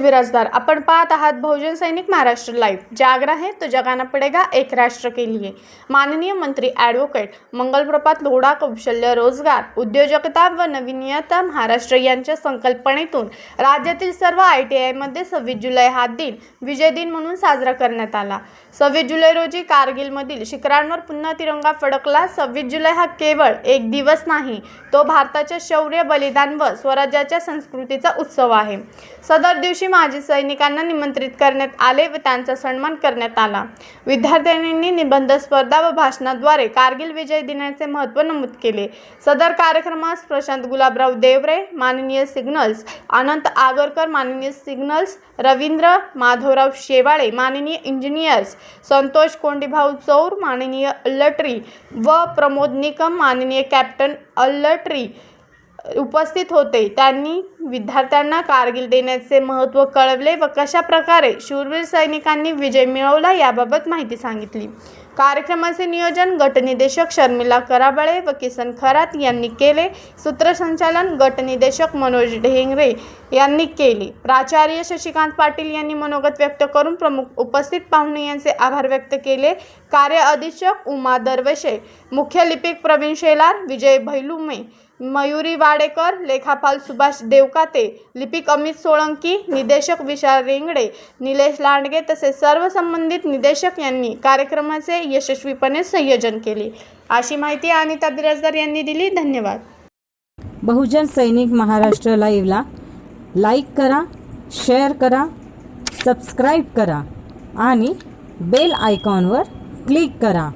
बिराजदार आपण पाहत आहात बहुजन सैनिक महाराष्ट्र लाईव्ह जागरा है तो जगाना पडेगा एक राष्ट्र के लिए. माननीय मंत्री ॲडव्होकेट मंगलप्रपात लोढा कौशल्य रोजगार उद्योजकता व नवीनता महाराष्ट्र यांच्या संकल्पनेतून राज्यातील सर्व आय टी आयमध्ये सव्वीस जुलै हा दिन विजय दिन म्हणून साजरा करण्यात आला. सव्वीस जुलै रोजी कारगिलमधील शिखरांवर पुन्हा तिरंगा फडकला. सव्वीस जुलै हा केवळ एक दिवस नाही तो भारताच्या शौर्य बलिदान व स्वराज्याच्या संस्कृतीचा उत्सव आहे. सदर दिवशी माजी सैनिकांना निमंत्रित करण्यात आले व त्यांचा सन्मान करण्यात आला. विद्यार्थ्यांनी निबंध स्पर्धा व भाषणाद्वारे कारगिल विजय दिनाचे महत्त्व नमूद केले. सदर कार्यक्रमास प्रशांत गुलाबराव देवरे माननीय सिग्नल्स अनंत आगरकर माननीय सिग्नल्स रवींद्र माधवराव शेवाळे माननीय इंजिनियर्स संतोष कोंडीभाऊ चौर माननीय अल्लट्री व प्रमोद निकम माननीय कॅप्टन अल्लट्री उपस्थित होते. त्यांनी विद्यार्थ्यांना कारगिल देण्याचे महत्त्व कळवले व कशा प्रकारे शूरवीर सैनिकांनी विजय मिळवला याबाबत माहिती सांगितली. कार्यक्रमाचे नियोजन गटनिदेशक शर्मिला कराबळे व किसन खरात यांनी केले. सूत्रसंचालन गटनिदेशक मनोज ढेंगरे यांनी केले. प्राचार्य शशिकांत पाटील यांनी मनोगत व्यक्त करून प्रमुख उपस्थित पाहुणे यांचे आभार व्यक्त केले. कार्य अधीक्षक उमा दरवशे मुख्य लिपिक प्रवीण शेलार विजय भैलुमे मयुरी वाडेकर लेखापाल सुभाष देवकाते लिपिक अमित सोळंकी निदेशक विशाल रेंगडे निलेश लांडगे तसेच सर्व संबंधित निदेशक यांनी कार्यक्रमाचे यशस्वीपणे संयोजन केले. अशी माहिती अनिता बिराजदार यांनी दिली. धन्यवाद. बहुजन सैनिक महाराष्ट्र लाईव्हला लाईक करा शेअर करा सबस्क्राईब करा आणि बेल आयकॉनवर क्लिक करा.